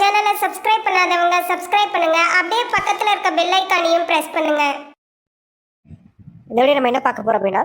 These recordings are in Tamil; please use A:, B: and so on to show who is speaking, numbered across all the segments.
A: சேனலை சப்ஸ்கிரைப் பண்ணாதவங்க சப்ஸ்கிரைப் பண்ணுங்க. அப்படியே பக்கத்துல இருக்க பெல் ஐக்கானையும் பிரஸ் பண்ணுங்க.
B: இந்த நம்ம என்ன பார்க்க போறோம் அப்படின்னா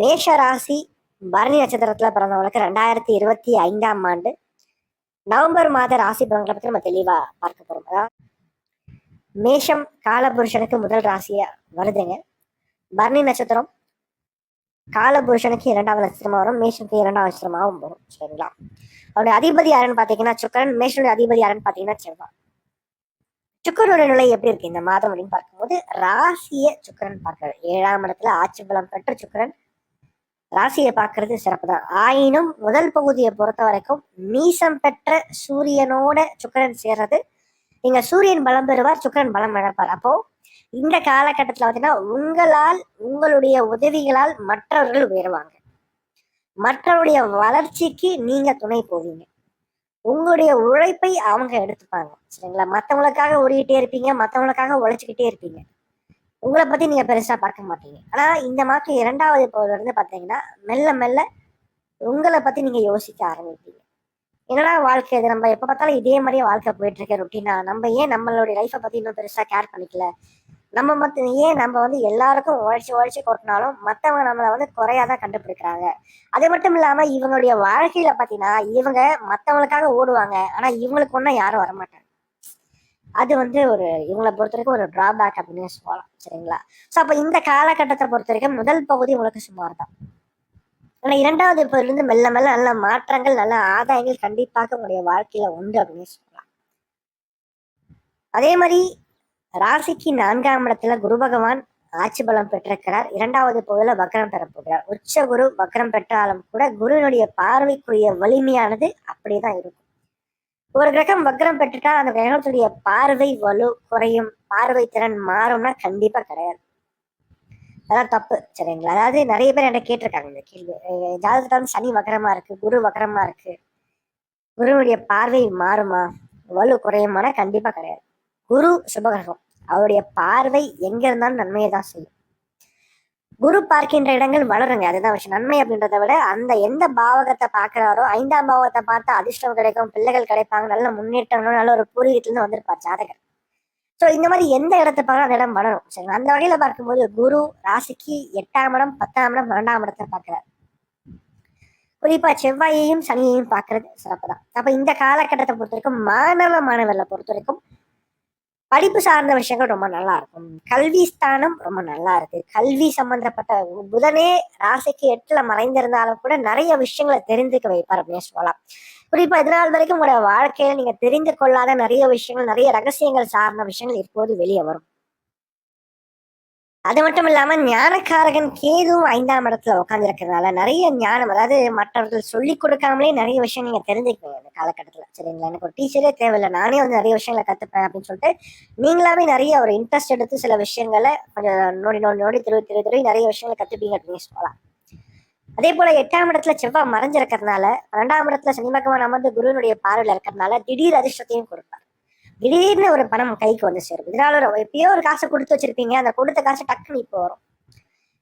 B: மேஷ ராசி பரணி நட்சத்திரத்துல பிறந்தவங்களுக்கு ரெண்டாயிரத்தி இருபத்தி ஐந்தாம் ஆண்டு நவம்பர் மாத ராசி பலன்களை பத்தி நம்ம தெளிவா பார்க்க போறோம். அதாவது மேஷம் காலபுருஷனுக்கு முதல் ராசியா வருதுங்க. பரணி நட்சத்திரம் காலபுருஷனுக்கு இரண்டாவது நட்சத்திரமா வரும் மேஷனுக்கு இரண்டாவது நட்சத்திரமாகவும் வரும் சரிங்களா? அவருடைய அதிபதி யாருன்னு பாத்தீங்கன்னா சுக்கரன். மேஷனுடைய அதிபதி யாருன்னு பாத்தீங்கன்னா செவ்வாய். சுக்கரனுடைய நிலை எப்படி இருக்கு? இந்த மாதம் அப்படின்னு பார்க்கும்போது ராசிய சுக்கரன் பார்க்கிறார். ஏழாம் இடத்துல ஆட்சி பலம் பெற்ற சுக்கரன். ராசியை பார்க்கறது சிறப்பு தான் ஆயினும் முதல் பகுதியை பொறுத்த வரைக்கும் நீசம் பெற்ற சூரியனோட சுக்கரன் சேர்றது நீங்க சூரியன் பலம் பெறுவார் சுக்கரன் பலம் இழப்பார். அப்போ இந்த காலகட்டத்துல பார்த்தீங்கன்னா உங்களால் உங்களுடைய உதவிகளால் மற்றவர்கள் உயருவாங்க. மற்றவருடைய வளர்ச்சிக்கு நீங்க துணை போவீங்க. உங்களுடைய உழைப்பை அவங்க எடுத்துப்பாங்க. சரிங்களா? மற்றவங்களுக்காக ஓடிக்கிட்டே இருப்பீங்க மற்றவங்களுக்காக உழைச்சிக்கிட்டே இருப்பீங்க. உங்களை பத்தி நீங்க பெருசா பார்க்க மாட்டீங்க. ஆனா இந்த மாதம் இரண்டாவது இருந்து பாத்தீங்கன்னா மெல்ல மெல்ல உங்களை பத்தி நீங்க யோசிக்க ஆரம்பிப்பீங்க. என்னடா வாழ்க்கை இது? நம்ம எப்ப பார்த்தாலும் இதே மாதிரியே வாழ்க்கை போயிட்டு இருக்க ரொட்டீனா நம்ம ஏன் நம்மளுடைய லைஃப்பை பத்தி இன்னும் பெருசா கேர் பண்ணிக்கல? நம்ம மத்த ஏன் நம்ம வந்து எல்லாருக்கும் உழைச்சி உழைச்சி கொட்டினாலும் மற்றவங்க நம்மளை வந்து குறையாதான் கண்டுபிடிக்கிறாங்க. அது மட்டும் இல்லாம இவங்களுடைய வாழ்க்கையில பாத்தீங்கன்னா இவங்க மத்தவங்களுக்காக ஓடுவாங்க. ஆனா இவங்களுக்கு ஒன்றும் யாரும் வரமாட்டாங்க. அது வந்து ஒரு இவங்களை பொறுத்த வரைக்கும் ஒரு டிராபேக் அப்படின்னு சொல்லலாம். சரிங்களா? ஸோ அப்போ இந்த காலகட்டத்தை பொறுத்த வரைக்கும் முதல் பகுதி உங்களுக்கு சுமார் தான் ஆனால் இரண்டாவது இருந்து மெல்ல மெல்ல நல்ல மாற்றங்கள் நல்ல ஆதாயங்கள் கண்டிப்பாக உங்களுடைய வாழ்க்கையில உண்டு அப்படின்னு சொல்லலாம். அதே மாதிரி ராசிக்கு நான்காம் இடத்துல குரு பகவான் ஆட்சி பலம் பெற்றிருக்கிறார். இரண்டாவது பகுதியில வக்ரம் பெற போகிறார். உச்ச குரு வக்ரம் பெற்றாலும் கூட குருவினுடைய பார்வைக்குரிய வலிமையானது அப்படியேதான் இருக்கும். ஒரு கிரகம் வக்ரம் பெற்றுட்டா அந்த கிரகத்துடைய பார்வை வலு குறையும். பார்வை திறன் மாறும்னா கண்டிப்பா கிடையாது. அதான் தப்பு சரிங்களா? அதாவது நிறைய பேர் என்கிட்ட கேட்டிருக்காங்க இந்த கேள்வி. அஹ் சனி வக்கரமா இருக்கு குரு வக்கரமா இருக்கு. குருவுடைய பார்வை மாறுமா? வலு குறையுமானா? கண்டிப்பா கிடையாது. குரு சுபகிரகம். அவருடைய பார்வை எங்க இருந்தாலும் நன்மையை தான் செய்யும். குரு பார்க்கின்ற இடங்கள் வளருங்க. அதுதான் விஷயம். நன்மை அப்படின்றத விட அந்த எந்த பாவகத்தை பார்க்கிறாரோ ஐந்தாம் பாவகத்தை பார்த்தா அதிர்ஷ்டம் கிடைக்கும் பிள்ளைகள் கிடைப்பாங்க நல்ல முன்னேற்றம் நல்ல ஒரு பூர்வீகத்துல வந்திருப்பார் ஜாதகர். ஸோ இந்த மாதிரி எந்த இடத்தை பார்க்க அந்த இடம் வளரும். சரி அந்த வகையில பார்க்கும்போது குரு ராசிக்கு எட்டாம் இடம் பத்தாம் இடம் பன்னெண்டாம் இடத்தை பார்க்கிறார். குறிப்பா செவ்வாயையும் சனியையும் பார்க்கறது சிறப்பு தான் அப்ப இந்த காலகட்டத்தை பொறுத்த வரைக்கும் மாணவ மாணவர்களை பொறுத்த வரைக்கும் படிப்பு சார்ந்த விஷயங்கள் ரொம்ப நல்லா இருக்கும். கல்வி ஸ்தானம் ரொம்ப நல்லா இருக்கு. கல்வி சம்பந்தப்பட்ட புதனே ராசிக்கு எட்டுல மறைந்திருந்தாலும் கூட நிறைய விஷயங்களை தெரிந்துக்க வைப்பார் அப்படின்னு சொல்லலாம். குறிப்பா இதனால் வரைக்கும் உங்களோட வாழ்க்கையில நீங்க தெரிந்து கொள்ளாத நிறைய விஷயங்கள் நிறைய ரகசியங்கள் சார்ந்த விஷயங்கள் இப்போது வெளியே வரும். அது மட்டும் இல்லாமல் ஞானக்காரகன் கேதுவும் ஐந்தாம் இடத்துல உட்காந்துருக்கிறதுனால நிறைய ஞானம் அதாவது மற்றவர்கள் சொல்லி கொடுக்காமலே நிறைய விஷயம் நீங்கள் தெரிஞ்சுக்குவீங்க இந்த காலகட்டத்தில். சரிங்களா? எனக்கு ஒரு டீச்சரே தேவையில்லை. நானே வந்து நிறைய விஷயங்களை கற்றுப்பேன் அப்படின்னு சொல்லிட்டு நீங்களாவே நிறைய ஒரு இன்ட்ரெஸ்ட் எடுத்து சில விஷயங்களை கொஞ்சம் நோடி நோடி நோடி திரு திரு திரு நிறைய விஷயங்களை கற்றுப்பீங்க அப்படின்னு சொல்லலாம். அதே போல எட்டாம் இடத்துல செவ்வாய் மறைஞ்சிருக்கிறதுனால பன்னெண்டாம் இடத்துல சனி பகவான் அமர்ந்து குருவினுடைய பார்வையில் இருக்கிறதுனால திடீர் அதிர்ஷ்டத்தையும் கொடுப்பார். திடீர்னு ஒரு பணம் கைக்கு வந்து சேரும். இதனால ஒரு எப்பயோ ஒரு காசை கொடுத்து வச்சிருப்பீங்க. அந்த கொடுத்த காசு டக்குன்னு இப்போ வரும்.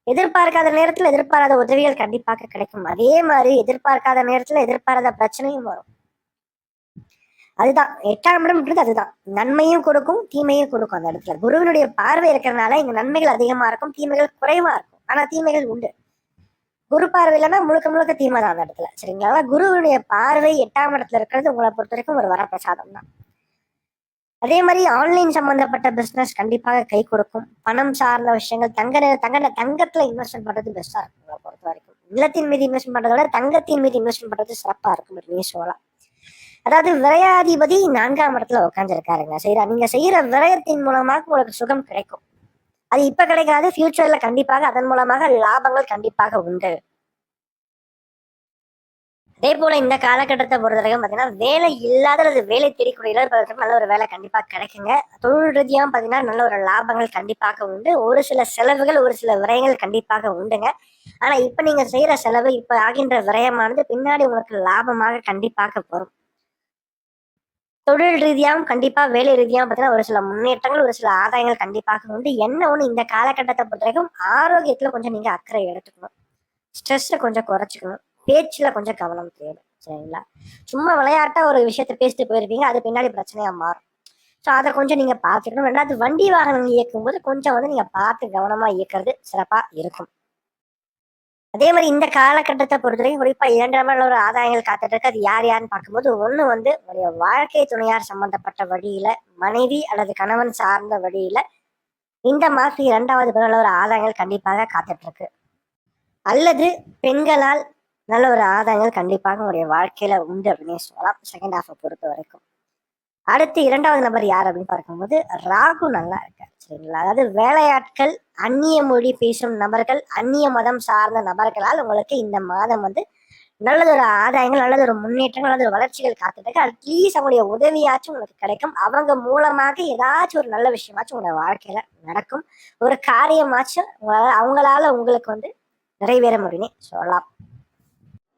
B: எதிர்பார்க்காத நேரத்துல எதிர்பாராத உதவிகள் கண்டிப்பாக கிடைக்கும். அதே மாதிரி எதிர்பார்க்காத நேரத்துல எதிர்பாராத பிரச்சனையும் வரும். அதுதான். எட்டாம் இடம்ன்றது அதுதான். நன்மையும் கொடுக்கும் தீமையும் கொடுக்கும் அந்த இடத்துல. குருவினுடைய பார்வை இருக்கிறதுனால இங்க நன்மைகள் அதிகமா இருக்கும் தீமைகள் குறைவா இருக்கும். ஆனா தீமைகள் உண்டு. குரு பார்வை இல்லைன்னா முழுக்க முழுக்க தீமை தான் அந்த இடத்துல. சரிங்களா? குருவினுடைய பார்வை எட்டாம் இடத்துல இருக்கிறது உங்களை பொறுத்த வரைக்கும் ஒரு வரப்பிரசாதம் தான் அதே மாதிரி ஆன்லைன் சம்மந்தப்பட்ட பிஸ்னஸ் கண்டிப்பாக கை கொடுக்கும். பணம் சார்ந்த விஷயங்கள் தங்க தங்க தங்கத்தில் இன்வெஸ்ட்மெண்ட் பண்ணுறது பெஸ்ட்டாக இருக்கும் உங்களை பொறுத்த வரைக்கும். நிலத்தின் மீது இன்வெஸ்ட்மெண்ட் பண்ணுறத விட தங்கத்தின் மீது இன்வெஸ்ட்மெண்ட் பண்ணுறது சிறப்பாக இருக்கும் அப்படின்னு சொல்லலாம். அதாவது விரையாதிபதி நான்காம் இடத்துல உட்காந்துருக்காருங்க செய்கிறா நீங்க செய்யற விரயத்தின் மூலமாக உங்களுக்கு சுகம் கிடைக்கும். அது இப்போ கிடைக்காது ஃபியூச்சரில் கண்டிப்பாக அதன் மூலமாக லாபங்கள் கண்டிப்பாக உண்டு. அதே போல இந்த காலகட்டத்தை பொறுத்த வரைக்கும் வேலை இல்லாத அல்லது வேலை தேடிக்கூடிய நல்ல ஒரு வேலை கண்டிப்பாக கிடைக்குங்க. தொழில் ரீதியாகவும் பார்த்தீங்கன்னா நல்ல ஒரு லாபங்கள் கண்டிப்பாக உண்டு. ஒரு சில செலவுகள் ஒரு சில விரயங்கள் கண்டிப்பாக உண்டுங்க. ஆனால் இப்போ நீங்கள் செய்கிற செலவு இப்போ ஆகின்ற விரயமானது பின்னாடி உங்களுக்கு லாபமாக கண்டிப்பாக வரும். தொழில் ரீதியாகவும் கண்டிப்பாக வேலை ரீதியாகவும் பார்த்தீங்கன்னா ஒரு சில முன்னேற்றங்கள் ஒரு சில ஆதாயங்கள் கண்டிப்பாக உண்டு. என்ன ஒன்று இந்த காலகட்டத்தை பொறுத்த வரைக்கும் ஆரோக்கியத்தில் கொஞ்சம் நீங்கள் அக்கறை எடுத்துக்கணும். ஸ்ட்ரெஸ்ஸை கொஞ்சம் குறைச்சிக்கணும். பேச்சுல கொஞ்சம் கவனம் தேவை. சரிங்களா? சும்மா விளையாட்டா ஒரு விஷயத்த பேசிட்டு போயிருப்பீங்க அது பின்னாடி பிரச்சனையா மாறும். ஸோ அதை கொஞ்சம் நீங்க பார்த்துக்கணும். ரெண்டாவது வண்டி வாகனம் இயக்கும்போது கொஞ்சம் வந்து நீங்க பார்த்து கவனமா இயக்கிறது சிறப்பா இருக்கும். அதே மாதிரி இந்த காலகட்டத்தை பொறுத்தவரைக்கும் குறிப்பா இரண்டாம் நல்ல ஒரு ஆதாயங்கள் காத்துட்டு இருக்கு அது யார் யாருன்னு பார்க்கும்போது ஒண்ணு வந்து உங்களுடைய வாழ்க்கை துணையார் சம்பந்தப்பட்ட வழியில மனைவி அல்லது கணவன் சார்ந்த வழியில இந்த மாசம் இரண்டாவது பிறகு ஒரு ஆதாயங்கள் கண்டிப்பாக காத்துட்டு இருக்கு அல்லது பெண்களால் நல்ல ஒரு ஆதாயங்கள் கண்டிப்பாக உங்களுடைய வாழ்க்கையில உண்டு அப்படின்னே சொல்லலாம். செகண்ட் ஹாஃபை பொறுத்த வரைக்கும். அடுத்து இரண்டாவது நபர் யார் அப்படின்னு பார்க்கும்போது ராகு நல்லா இருக்காரு. சரிங்களா? அதாவது வேலையாட்கள் அந்நிய மொழி பேசும் நபர்கள் அந்நிய மதம் சார்ந்த நபர்களால் உங்களுக்கு இந்த மாதம் வந்து நல்லதொரு ஆதாயங்கள் நல்லதொரு முன்னேற்றங்கள் நல்லதொரு வளர்ச்சிகள் காத்துட்டு அட்லீஸ்ட் அவங்களுடைய உதவியாச்சும் உங்களுக்கு கிடைக்கும். அவங்க மூலமாக ஏதாச்சும் ஒரு நல்ல விஷயமாச்சும் உங்களோட வாழ்க்கையில நடக்கும். ஒரு காரியமாச்சும் உங்களால் அவங்களால உங்களுக்கு வந்து நிறைவேற முடியும் சொல்லலாம்.